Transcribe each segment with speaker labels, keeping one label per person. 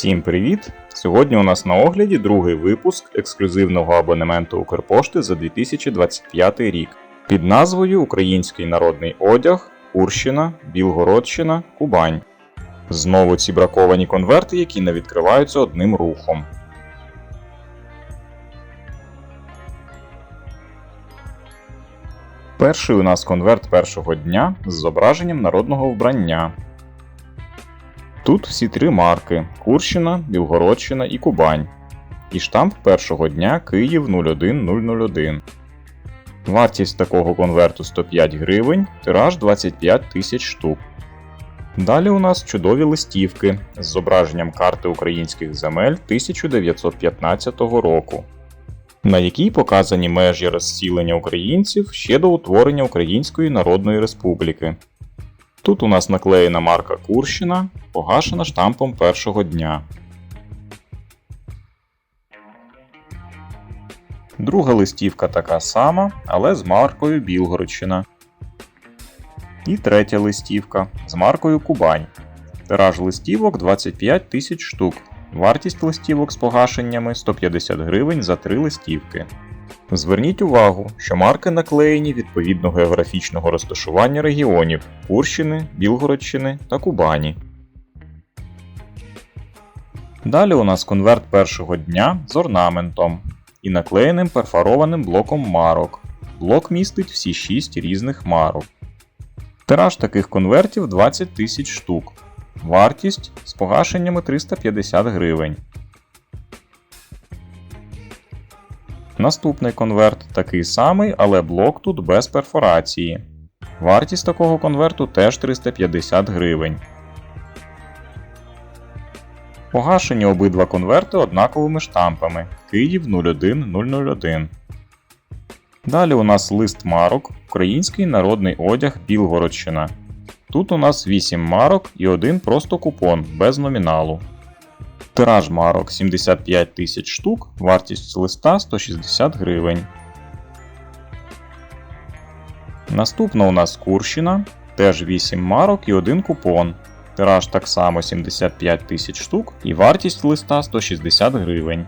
Speaker 1: Всім привіт! Сьогодні у нас на огляді другий випуск ексклюзивного абонементу Укрпошти за 2025 рік під назвою Український народний одяг, Курщина, Білгородщина, Кубань. Знову ці браковані конверти, які не відкриваються одним рухом. Перший у нас конверт першого дня з зображенням народного вбрання. Тут всі три марки: Курщина, Білгородщина і Кубань. І штамп першого дня Київ 01001. Вартість такого конверту 105 гривень, тираж 25 тисяч штук. Далі у нас чудові листівки з зображенням карти українських земель 1915 року, на якій показані межі розсілення українців ще до утворення Української Народної Республіки. Тут у нас наклеєна марка Курщина, погашена штампом першого дня. Друга листівка така сама, але з маркою Білгородщина. І третя листівка з маркою Кубань. Тираж листівок 25 тисяч штук. Вартість листівок з погашеннями 150 гривень за три листівки. Зверніть увагу, що марки наклеєні відповідно географічного розташування регіонів Курщини, Білгородщини та Кубані. Далі у нас конверт першого дня з орнаментом і наклеєним перфорованим блоком марок. Блок містить всі 6 різних марок. Тираж таких конвертів 20 тисяч штук. Вартість з погашеннями 350 гривень. Наступний конверт такий самий, але блок тут без перфорації. Вартість такого конверту теж 350 гривень. Погашені обидва конверти однаковими штампами Київ 01001. Далі у нас лист марок, Український народний одяг Білгородщина. Тут у нас 8 марок і один просто купон без номіналу. Тираж марок 75 тисяч штук, вартість листа 160 гривень. Наступна у нас Курщина, теж 8 марок і один купон. Тираж так само 75 тисяч штук і вартість листа 160 гривень.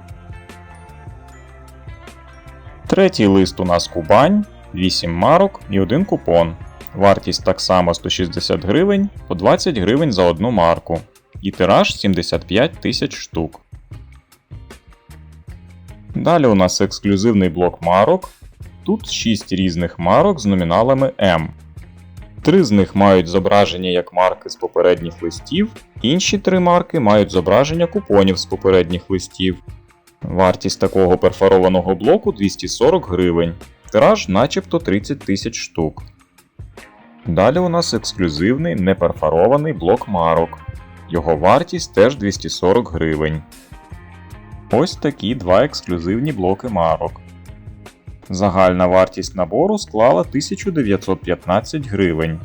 Speaker 1: Третій лист у нас Кубань, 8 марок і один купон. Вартість так само 160 гривень по 20 гривень за одну марку. І тираж 75 тисяч штук. Далі у нас ексклюзивний блок марок. Тут 6 різних марок з номіналами М. Три з них мають зображення як марки з попередніх листів, інші три марки мають зображення купонів з попередніх листів. Вартість такого перфорованого блоку 240 гривень. Тираж начебто 30 тисяч штук. Далі у нас ексклюзивний неперфорований блок марок. Його вартість теж 240 гривень. Ось такі два ексклюзивні блоки марок. Загальна вартість набору склала 1915 гривень.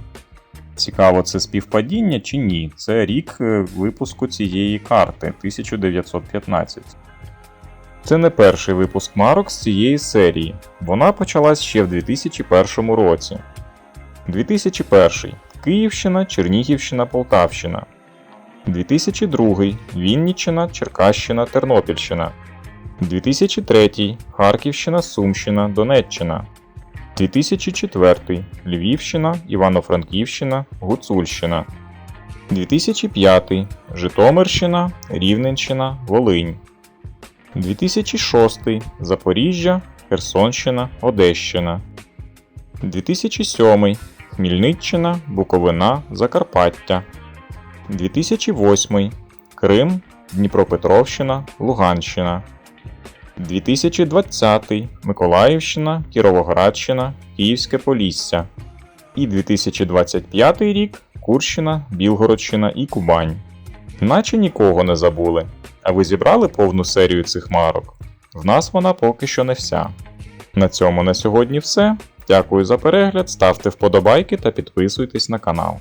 Speaker 1: Цікаво, це співпадіння чи ні. Це рік е, випуску цієї карти 1915. Це не перший випуск марок з цієї серії. Вона почалась ще в 2001 році. 2001 Київщина, Чернігівщина, Полтавщина. 2002 Вінніччина, Черкащина, Тернопільщина. 2003 Харківщина, Сумщина, Донеччина. 2004 Львівщина, Івано-Франківщина, Гуцульщина. 2005 Житомирщина, Рівненщина, Волинь. 2006 Запоріжжя, Херсонщина, Одещина. 2007 Хмільниччина, Буковина, Закарпаття. 2008 Крим, Дніпропетровщина, Луганщина. 2020 Миколаївщина, Кіровоградщина, Київське Полісся. І 2025 рік Курщина, Білгородщина і Кубань. Наче нікого не забули. А ви зібрали повну серію цих марок? В нас вона поки що не вся. На цьому на сьогодні все. Дякую за перегляд, ставте вподобайки та підписуйтесь на канал.